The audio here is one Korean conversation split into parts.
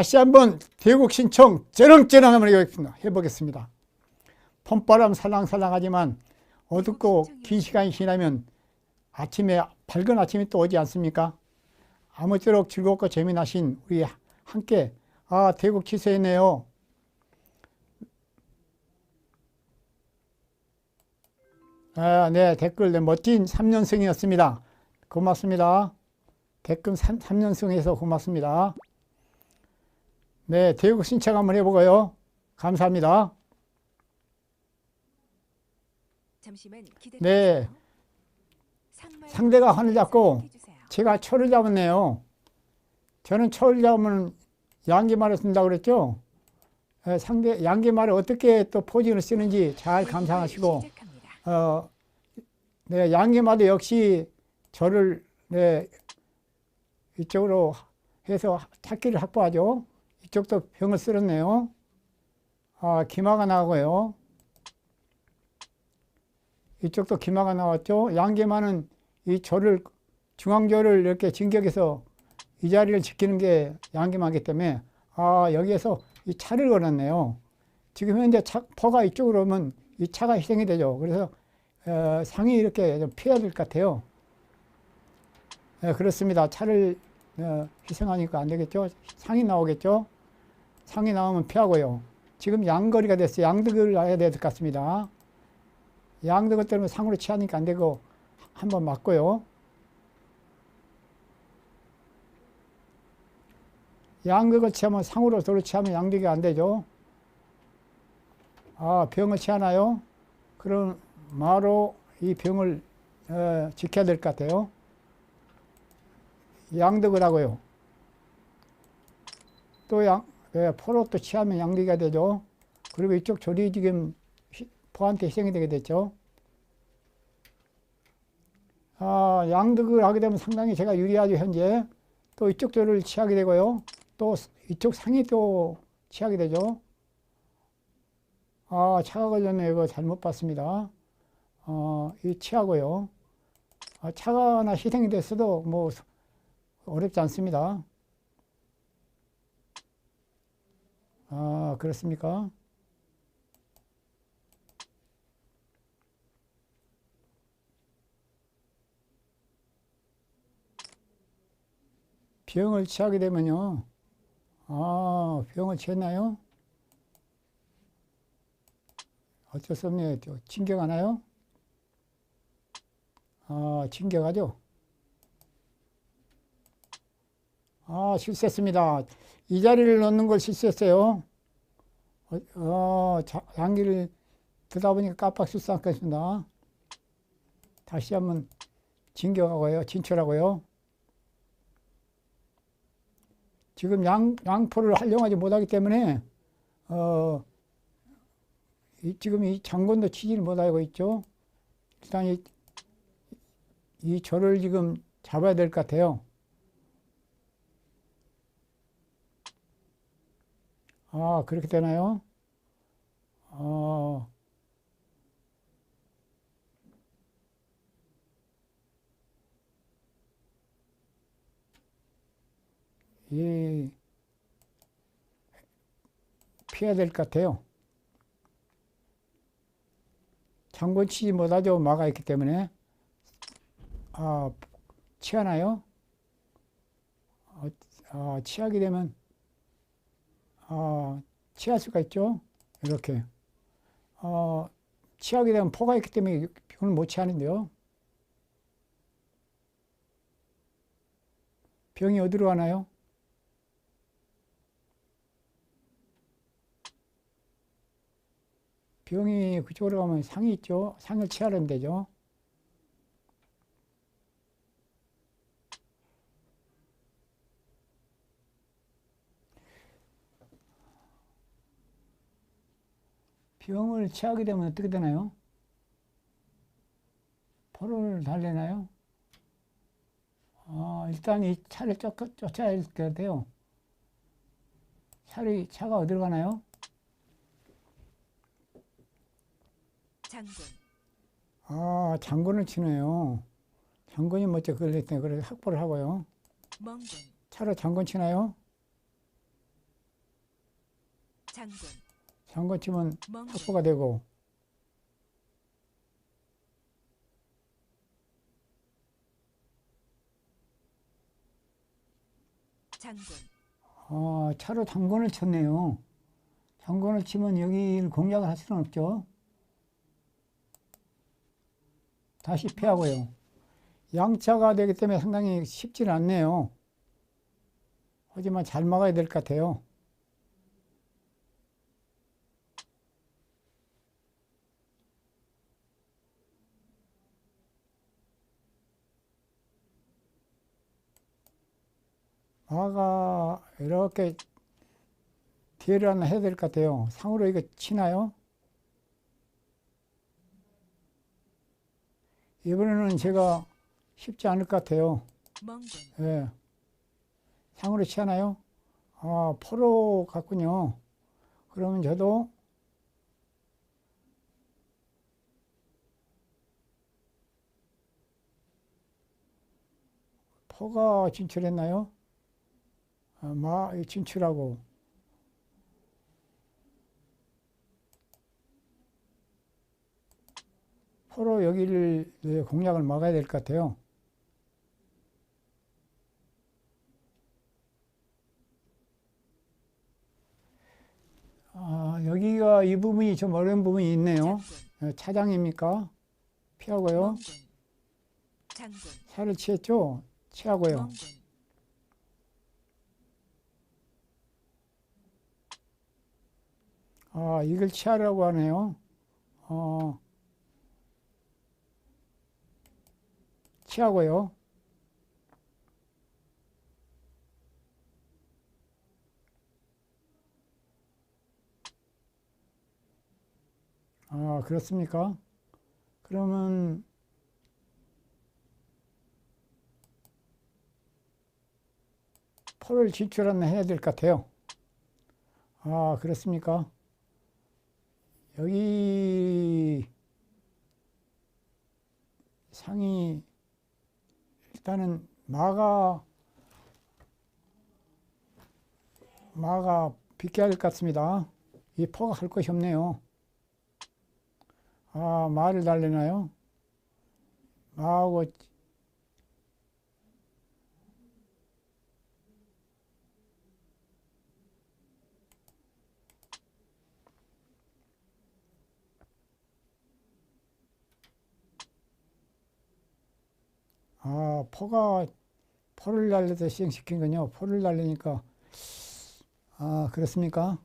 다시 한번 대국 신청 쩌렁쩌렁 한번 해보겠습니다. 봄바람 살랑살랑하지만 어둡고 긴 시간이 지나면 아침에 밝은 아침이 또 오지 않습니까? 아무쪼록 즐겁고 재미나신 우리 함께 아 대국 취소했네요. 아, 네 댓글 네, 멋진 3년승이었습니다. 고맙습니다. 댓글 3, 3년승에서 고맙습니다. 네 대국 신청 한번 해보고요. 감사합니다. 네. 상대가 하늘 잡고 제가 철을 잡았네요. 저는 철을 잡으면 양기말을 쓴다고 그랬죠. 에, 상대 양기말을 어떻게 또 포징을 쓰는지 잘 감상하시고 어, 네, 양기말도 역시 저를 네, 이쪽으로 해서 찾기를 확보하죠. 이쪽도 병을 쓸었네요. 아, 기마가 나고요. 이쪽도 기마가 나왔죠. 양계만은 이 절을 중앙절을 이렇게 진격해서 이 자리를 지키는 게 양계마기 때문에 아 여기에서 이 차를 걸었네요. 지금 현재 차, 포가 이쪽으로 오면 이 차가 희생이 되죠. 그래서 어, 상이 이렇게 좀 피해야 될 것 같아요. 네, 그렇습니다. 차를 어, 희생하니까 안 되겠죠. 상이 나오겠죠. 상이 나오면 피하고요. 지금 양거리가 됐어요. 양득을 해야 될 것 같습니다. 양득을 때문에 상으로 취하니까 안 되고 한번 맞고요. 양극을 취하면 상으로 도로 취하면 양득이 안 되죠. 아, 병을 취하나요? 그럼 마로 이 병을 어, 지켜야 될 것 같아요. 양득을 하고요. 또 양, 예, 포로 또 취하면 양득이 되죠. 그리고 이쪽 조리 지금 포한테 희생이 되게 됐죠. 아, 양득을 하게 되면 상당히 제가 유리하죠, 현재. 또 이쪽 조를 취하게 되고요. 또 이쪽 상이 또 취하게 되죠. 아, 차가 걸렸네. 이거 잘못 봤습니다. 어, 이 취하고요. 아, 차가 하나 희생이 됐어도 뭐 어렵지 않습니다. 아, 그렇습니까? 병을 취하게 되면요. 아, 병을 취했나요? 어쩔 수 없네요. 진격하나요? 아, 진격하죠? 아, 실수했습니다. 이 자리를 넣는 걸 실수했어요. 어, 어 자, 양기를 듣다 보니까 깜빡 실수했겠습니다. 다시 한번 진격하고요. 진출하고요. 지금 양, 양포를 활용하지 못하기 때문에, 어, 이, 지금 이 장군도 치지를 못하고 있죠. 일단 이, 이 절을 지금 잡아야 될 것 같아요. 아, 그렇게 되나요? 어, 이 피해야 될 것 같아요. 장군 치지 못하죠. 막아 있기 때문에. 아, 취하나요? 어, 아, 취하게 되면, 아, 취할 수가 있죠. 이렇게. 어, 취하게 되면 포가 있기 때문에 병을 못 취하는데요. 병이 어디로 가나요? 병이 그쪽으로 가면 상이 있죠. 상을 취하려면 되죠. 병을 취하게 되면 어떻게 되나요? 포를 달래나요? 아, 일단 이 차를 쫓, 쫓아야 될것 같아요. 차를, 차가 어디로 가나요? 장군 아, 장군을 치네요. 장군이 먼저 그걸 했더니 그래서 확보를 하고요. 멍군 차로 장군 치나요? 장군 장군 치면 멍군 확보가 되고 장군 아, 차로 당근을 쳤네요. 당근을 치면 여기를 공략을 할 수는 없죠. 다시 피하고요. 양차가 되기 때문에 상당히 쉽지는 않네요. 하지만 잘 막아야 될 것 같아요. 마가 이렇게 뒤를 하나 해야 될 것 같아요. 상으로 이거 치나요? 이번에는 제가 쉽지 않을 것 같아요. 예. 상으로 치하나요? 아, 포로 같군요. 그러면 저도 포가 진출했나요? 아, 마 진출하고 포로 여기를 네, 공략을 막아야 될 것 같아요. 아, 여기가 이 부분이 좀 어려운 부분이 있네요. 장군 예, 차장입니까? 피하고요. 장군 차를 취했죠? 취하고요. 멍군 아, 이걸 취하라고 하네요. 어, 취하고요. 아, 그렇습니까? 그러면 포를 진출하나 해야 될 것 같아요. 아, 그렇습니까? 여기 상이 일단은 마가 마가 비껴야 될 것 같습니다. 이 포가 할 것이 없네요. 아, 마를 달래나요? 마하고 아, 포가 포를 날려서 시행시킨군요. 포를 날리니까 아, 그렇습니까?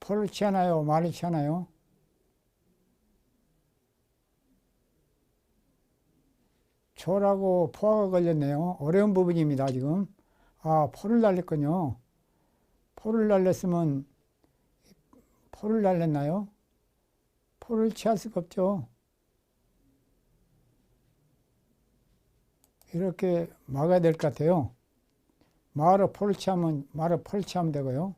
포를 취하나요? 말을 취하나요? 초라고 포화가 걸렸네요. 어려운 부분입니다, 지금. 아, 포를 날렸군요. 포를 날렸으면 포를 날렸나요? 포를 취할 수가 없죠. 이렇게 막아야 될 것 같아요. 말을 포를 취하면 말을 포를 취하면 되고요.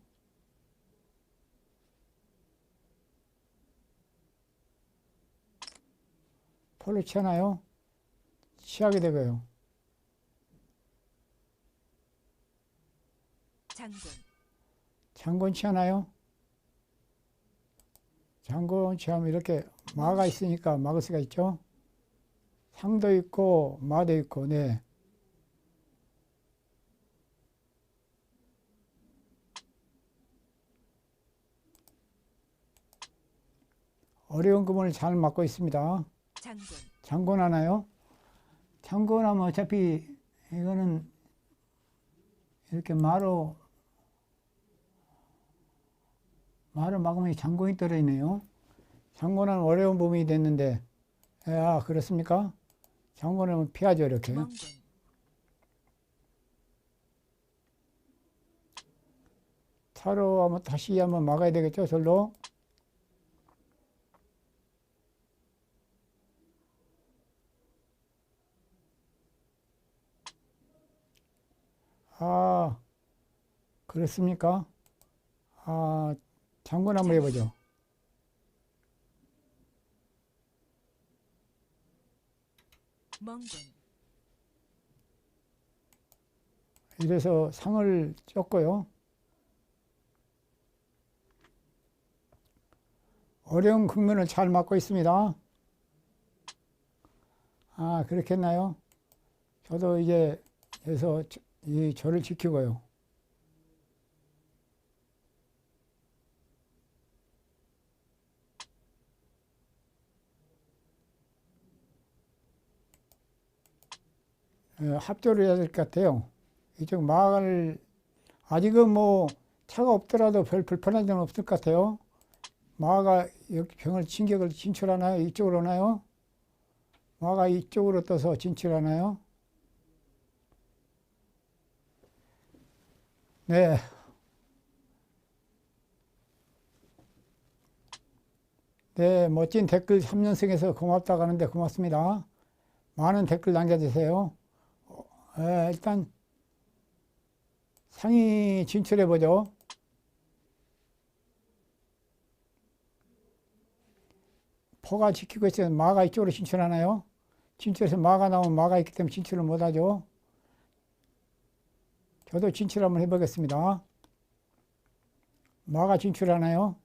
포를 취하나요? 취하게 되고요. 장군 장군 취하나요? 장군 취하면 이렇게 마가 있으니까 막을 수가 있죠. 상도 있고 마도 있고 네. 어려운 구문을 잘 막고 있습니다. 장군 장군 하나요? 장군 하면 어차피 이거는 이렇게 마로 말을 막으면 장군이 떨어지네요. 장군은 어려운 부분이 됐는데, 예, 아, 그렇습니까? 장군은 피하죠, 이렇게. 차로 한번 다시 한번 막아야 되겠죠, 절로. 아, 그렇습니까? 아, 장군 한번 해보죠. 이래서 상을 쫓고요. 어려운 국면을 잘 맞고 있습니다. 아, 그렇겠나요? 저도 이제 저- 이 절을 지키고요. 어, 합조를 해야 될 것 같아요. 이쪽 마을 아직은 뭐 차가 없더라도 별 불편한 점은 없을 것 같아요. 마가 여기 병을 진격을 진출하나요? 이쪽으로 오나요? 마가 이쪽으로 떠서 진출하나요? 네. 네, 멋진 댓글 3년생에서 고맙다고 하는데 고맙습니다. 많은 댓글 남겨주세요. 어, 예, 일단 상위 진출해 보죠. 포가 지키고 있어요. 마가 이쪽으로 진출하나요? 진출해서 마가 나오면 마가 있기 때문에 진출을 못하죠. 저도 진출 한번 해보겠습니다. 마가 진출하나요?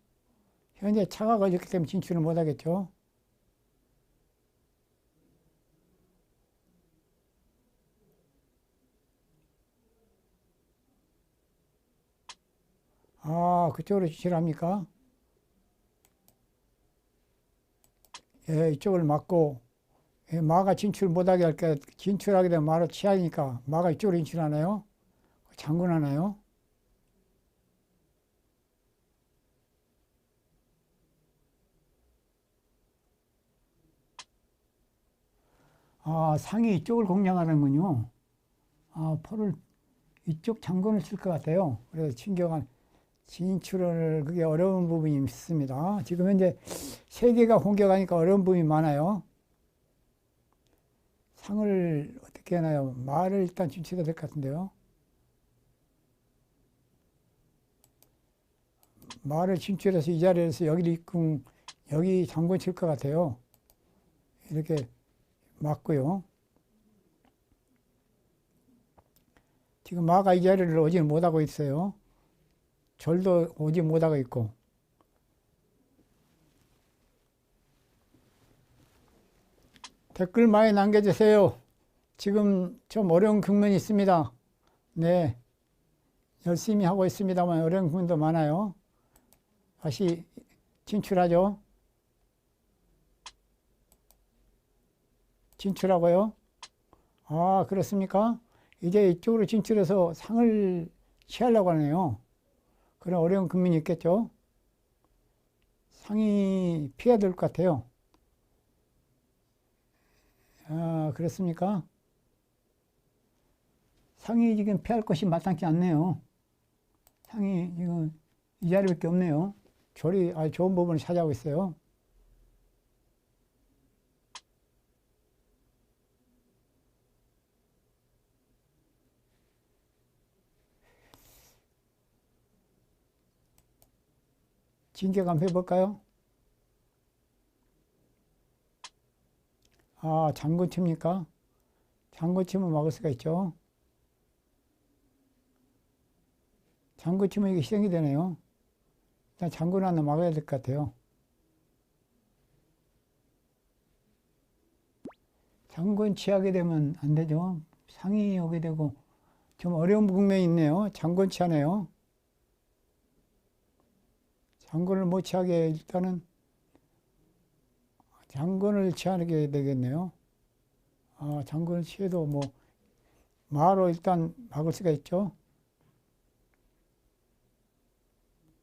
현재 차가 걸렸기 때문에 진출을 못하겠죠. 아, 그쪽으로 진출합니까? 예, 이쪽을 막고, 예, 마가 진출 못하게 할까, 진출하게 되면 마로 취하니까 마가 이쪽으로 진출하나요? 장군하나요? 아, 상이 이쪽을 공략하는군요. 아, 포를 이쪽 장군을 칠 것 같아요. 그래서 진격한 진출을 그게 어려운 부분이 있습니다. 지금 현재 세 개가 공격하니까 어려운 부분이 많아요. 상을 어떻게 하나요? 말을 일단 진출해야 될 것 같은데요. 말을 진출해서 이 자리에서 여기 입궁 여기 장군 칠 것 같아요. 이렇게 맞고요. 지금 마가 이 자리를 오지 못하고 있어요. 절도 오지 못하고 있고. 댓글 많이 남겨주세요. 지금 좀 어려운 국면이 있습니다. 네. 열심히 하고 있습니다만 어려운 국면도 많아요. 다시 진출하죠. 진출하고요. 아, 그렇습니까? 이제 이쪽으로 진출해서 상을 취하려고 하네요. 그런 어려운 국면이 있겠죠. 상이 피해야 될 것 같아요. 아, 그렇습니까? 상이 지금 피할 것이 마땅치 않네요. 상이 지금 이 자리밖에 없네요. 절이 아주 좋은 부분을 차지하고 있어요. 진격 한번 해볼까요? 아, 장군 칩니까? 장군 치면 막을 수가 있죠. 장군 치면 이게 희생이 되네요. 일단 장군 하나 막아야 될 것 같아요. 장군 취하게 되면 안 되죠. 상이 오게 되고 좀 어려운 국면이 있네요. 장군 취하네요. 장군을 못 취하게 일단은 장군을 취하게 되겠네요. 아, 장군을 취해도 뭐 마로 일단 막을 수가 있죠.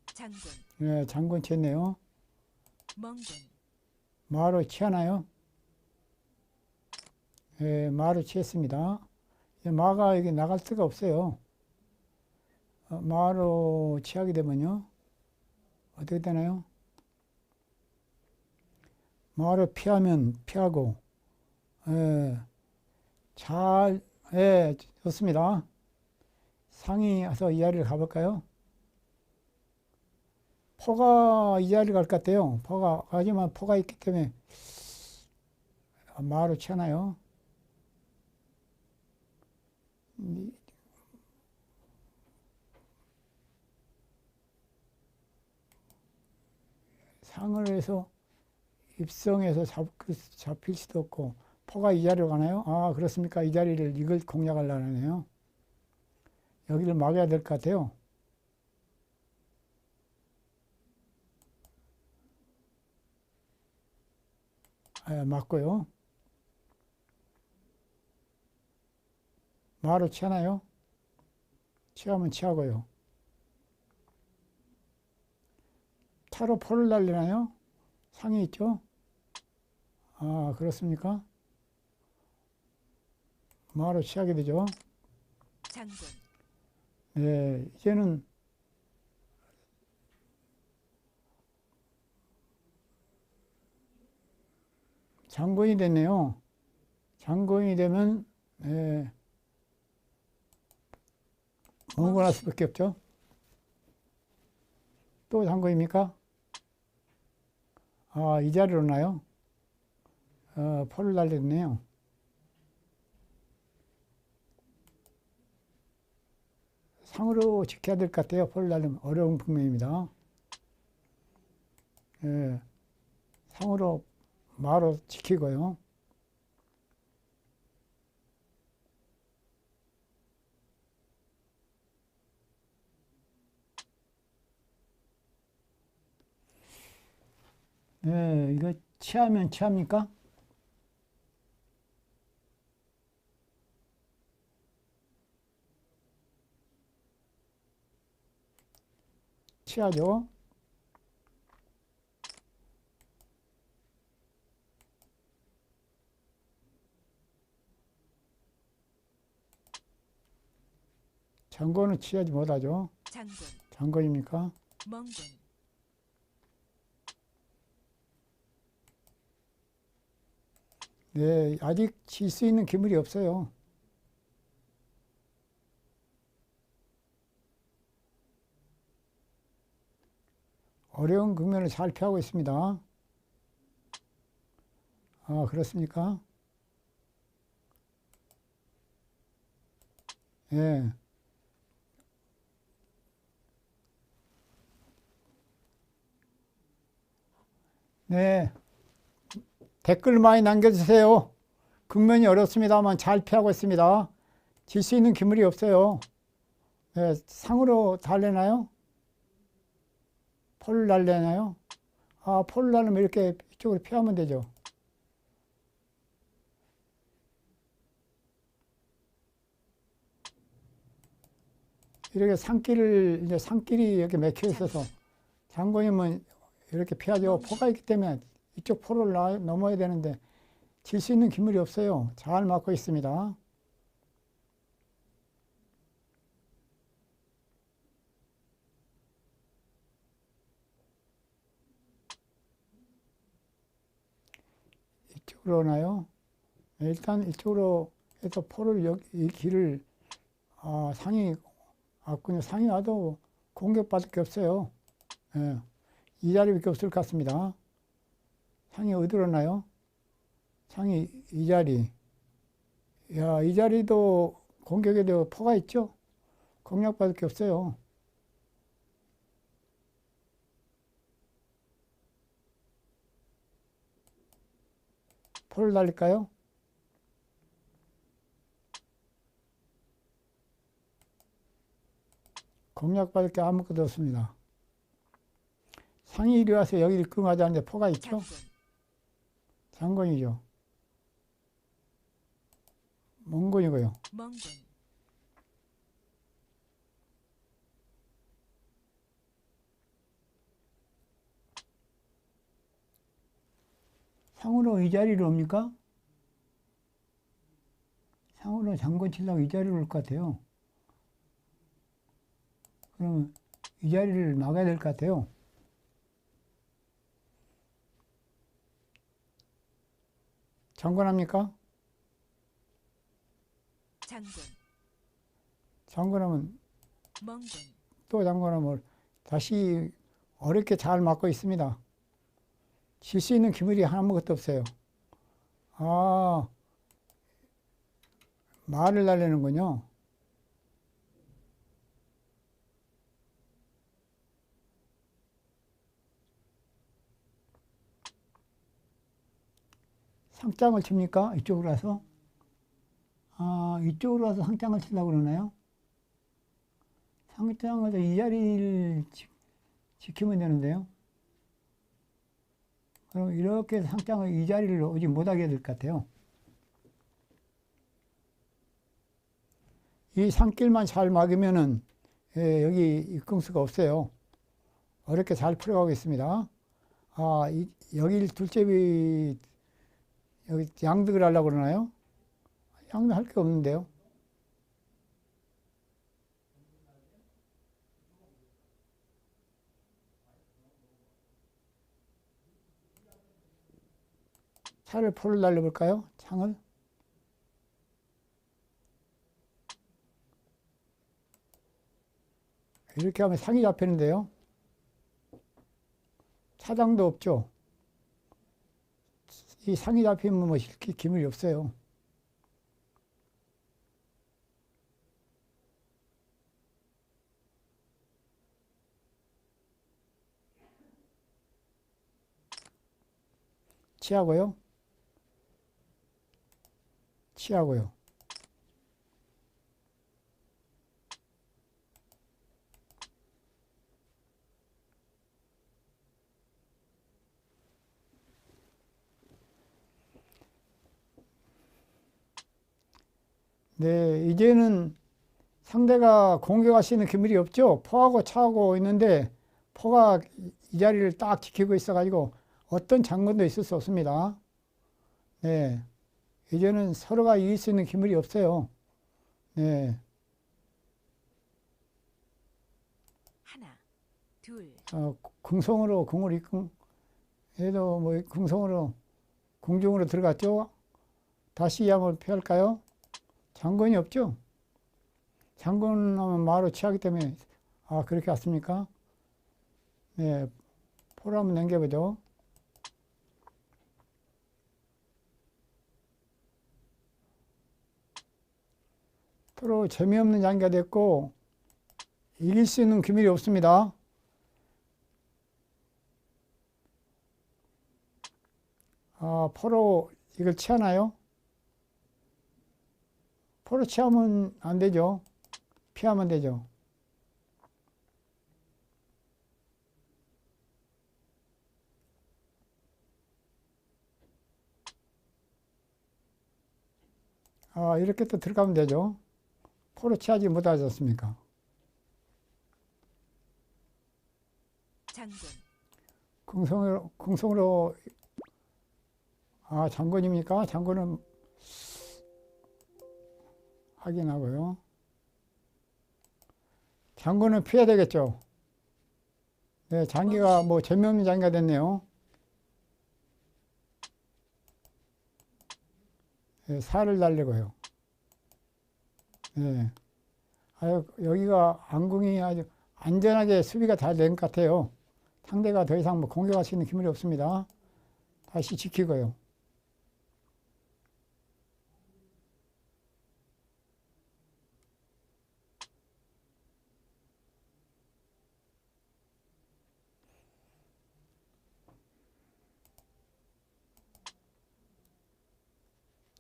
장군 네, 장군 취했네요. 멍군 마로 취하나요? 네, 마로 취했습니다. 이제 마가 여기 나갈 수가 없어요. 어, 마로 취하게 되면요. 어떻게 되나요? 말을 피하면 피하고 예, 잘 예, 좋습니다. 상이 와서 이하를 가볼까요? 포가 이하를 갈 것 같아요. 포가 하지만 포가 있기 때문에 아, 말을 쳐나요. 상을 해서 입성해서 잡, 그 잡힐 수도 없고 포가 이 자리로 가나요? 아 그렇습니까? 이 자리를 이걸 공략하려네요. 여기를 막아야 될 것 같아요. 아, 맞고요. 마로 치하나요? 치하면 치하고요. 차로 포를 날리나요? 상이 있죠? 아, 그렇습니까? 마로 취하게 되죠. 장군 네, 이제는 장군이 됐네요. 장군이 되면 네, 몽골할 수밖에 없죠. 또 장군입니까? 아, 이 자리로 나요? 어, 포를 날렸네요. 상으로 지켜야 될 것 같아요. 포를 날리면 어려운 국면입니다. 예, 상으로 마로 지키고요. 네, 이거 취하면 취합니까? 취하죠. 장고는 취하지 못하죠. 장군 장고입니까? 멍군 네, 아직 질 수 있는 기물이 없어요. 어려운 국면을 잘 피하고 있습니다. 아, 그렇습니까? 예. 네. 댓글 많이 남겨주세요. 국면이 어렵습니다만 잘 피하고 있습니다. 질 수 있는 기물이 없어요. 네, 상으로 달래나요? 폴을 날려나요? 아, 폴을 날리면 이렇게 이쪽으로 피하면 되죠. 이렇게 산길을, 이제 산길이 이렇게 맥혀 있어서 장군님은 이렇게 피하죠. 포가 있기 때문에 이쪽 포를 나- 넘어야 되는데 질수 있는 기물이 없어요. 잘 막고 있습니다. 이쪽으로 오나요? 네, 일단 이쪽으로 해서 포를 여기 이 길을 아, 상이 왔군요. 상이 와도 공격받을 게 없어요. 예, 이 자리밖에 없을 것 같습니다. 상이 어디로 나요? 상이 이 자리. 야, 이 자리도 공격에 대해 포가 있죠? 공략받을 게 없어요. 포를 날릴까요? 공략받을 게 아무것도 없습니다. 상이 이리 와서 여기를 끌어가자는데 포가 있죠? 장군 장군이죠. 몽군이고요. 멍군 상으로 이 자리로 옵니까? 상으로 장군 치려고 이 자리로 올 것 같아요. 그러면 이 자리를 막아야 될 것 같아요. 장군합니까? 장군 장군하면 멍군 또 장군하면 다시 어렵게 잘 막고 있습니다. 질 수 있는 기물이 아무것도 없어요. 아, 말을 날리는군요. 상장을 칩니까? 이쪽으로 와서? 아, 이쪽으로 와서 상장을 치려고 그러나요? 상장을 이 자리를 지, 지키면 되는데요. 그럼 이렇게 상장을 이 자리를 오지 못하게 될 것 같아요. 이 산길만 잘 막으면은 예, 여기 입궁수가 없어요. 어렵게 잘 풀어가고 있습니다. 아, 이, 여기 둘째비 여기 양득을 하려고 그러나요? 양득 할 게 없는데요. 차를 포를 날려볼까요? 창을? 이렇게 하면 상이 잡히는데요. 차장도 없죠. 이 상이 잡히면 뭐 이렇게 기물이 없어요. 치하고요. 치하고요. 네, 이제는 상대가 공격할 수 있는 기물이 없죠. 포하고 차하고 있는데 포가 이 자리를 딱 지키고 있어가지고 어떤 장군도 있을 수 없습니다. 네, 이제는 서로가 이길 수 있는 기물이 없어요. 네, 하나, 둘, 어, 궁성으로 궁을 이끈 얘도 뭐 궁성으로 궁중으로 들어갔죠. 다시 한번 피할까요? 장군이 없죠. 장군하면 마로 취하기 때문에 아 그렇게 왔습니까? 네, 포를 한번 넘겨보죠. 서로 재미없는 장기가 됐고 이길 수 있는 기밀이 없습니다. 아, 포로 이걸 취하나요? 포로 취하면 안 되죠. 피하면 되죠. 아, 이렇게 또 들어가면 되죠. 포로 취하지 못하지 않습니까? 장군, 궁성으로, 궁성으로, 아, 장군입니까? 장군은 확인하고요. 장군은 피해야 되겠죠. 네, 장기가 뭐 재미없는 장기가 됐네요. 네, 살을 날리고요. 네. 아유, 여기가 안궁이 아주 안전하게 수비가 잘 된 것 같아요. 상대가 더 이상 뭐 공격할 수 있는 기물이 없습니다. 다시 지키고요.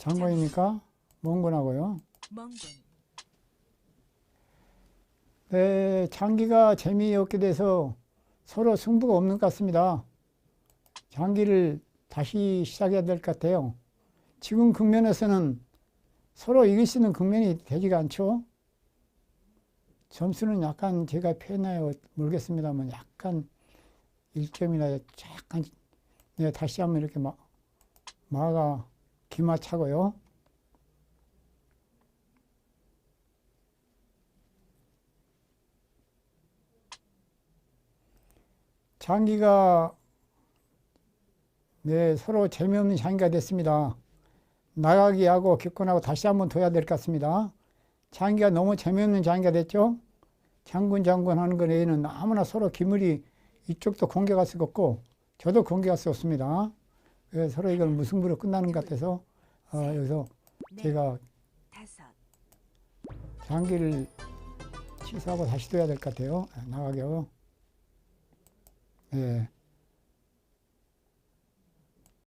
장군이니까 몽군하고요. 멍군, 네, 장기가 재미없게 돼서 서로 승부가 없는 것 같습니다. 장기를 다시 시작해야 될 것 같아요. 지금 국면에서는 서로 이길 수 있는 국면이 되지가 않죠. 점수는 약간 제가 패나요 모르겠습니다만 약간 1점이나 약간 네, 다시 한번 이렇게 막 마가 기마차고요. 장기가 네, 서로 재미없는 장기가 됐습니다. 나가기 하고 기권하고 다시 한번 둬야 될 것 같습니다. 장기가 너무 재미없는 장기가 됐죠. 장군 장군 하는 거 외에는 아무나 서로 기물이 이쪽도 공격할 수가 없고 저도 공격할 수 없습니다. 그래서 서로 이건 무승부로 끝나는 것 같아서 어, 여기서 넷, 제가 장기를 취소하고 다시 둬야 될 것 같아요. 나가게요. 예.